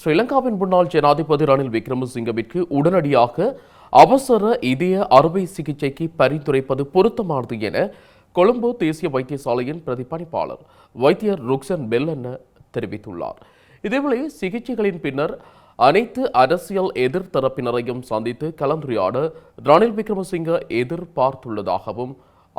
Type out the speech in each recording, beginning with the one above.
ஸ்ரீலங்காவின் முன்னாள் ஜனாதிபதி ரணில் விக்ரமசிங்கவிற்கு உடனடியாக அவசர இதய அறுவை சிகிச்சைக்கு பரிந்துரைப்பது பொருத்தமானது என கொழும்பு தேசிய வைத்தியசாலையின் பிரதிபலிப்பாளர் வைத்தியர் ருக்சன் பெல்லன்ன தெரிவித்துள்ளார். இதேவேளை சிகிச்சைகளின் பின்னர் அனைத்து அரசியல் எதிர்த்தரப்பினரையும் சந்தித்து கலந்துரையாட ரணில் விக்ரமசிங்க எதிர்பார்த்துள்ளதாகவும்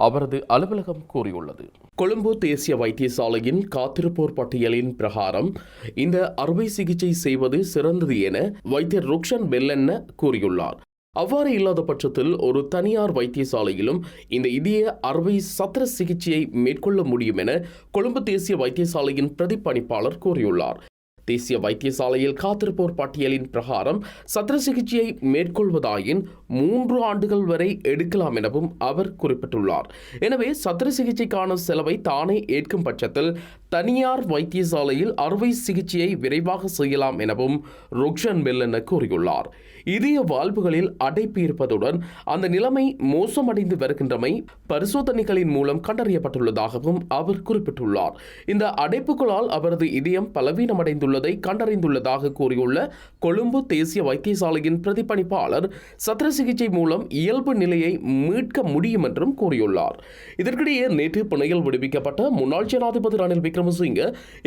அவரது அலுவலகம் கூறியுள்ளது. கொழும்பு தேசிய வைத்தியசாலையின் காத்திருப்போர் பட்டியலின் பிரகாரம் இந்த அறுவை சிகிச்சை செய்வது சிறந்தது என வைத்தியர் ருக்ஷன் பெல்லென்ன கூறியுள்ளார். அவ்வாறு இல்லாத பட்சத்தில் ஒரு தனியார் வைத்தியசாலையிலும் இந்த இதய அறுவை சத்திர சிகிச்சையை மேற்கொள்ள முடியும் என கொழும்பு தேசிய வைத்தியசாலையின் பிரதிப்பணிப்பாளர் கூறியுள்ளார். தேசிய வைத்தியசாலையில் காத்திருப்போர் பட்டியலின் பிரகாரம் சத்திர சிகிச்சையை மேற்கொள்வதாயின் மூன்று ஆண்டுகள் வரை எடுக்கலாம் எனவும் அவர் குறிப்பிட்டுள்ளார். எனவே சத்திர சிகிச்சைக்கான செலவை தானே ஏற்கும் பட்சத்தில் தனியார் வைத்தியசாலையில் அறுவை சிகிச்சையை விரைவாக செய்யலாம் எனவும் ருக்ஷன் மெல்லன கூறியுள்ளார். இதய வாழ்வுகளில் அடைப்பு இருப்பதுடன் அந்த நிலைமை மோசமடைந்து வருகின்றமை பரிசோதனைகளின் மூலம் கண்டறியப்பட்டுள்ளதாகவும் அவர் குறிப்பிட்டுள்ளார். இந்த அடைப்புகளால் அவரது இதயம் பலவீனமடைந்துள்ளதை கண்டறிந்துள்ளதாக கூறியுள்ள கொழும்பு தேசிய வைத்தியசாலையின் பிரதிபலிப்பாளர் சத்திர சிகிச்சை மூலம் இயல்பு நிலையை மீட்க முடியும் என்றும் கூறியுள்ளார். இதற்கிடையே நேற்று பிணையில் விடுவிக்கப்பட்ட முன்னாள் ஜனாதிபதி ரணில் விக்ரமசிங்க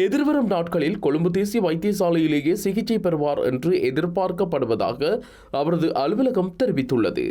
எதிர்வரும் நாட்களில் கொழும்பு தேசிய வைத்தியசாலையிலேயே சிகிச்சை பெறுவார் என்று எதிர்பார்க்கப்படுவதாக அவரது அலுவலகம் தெரிவித்துள்ளது.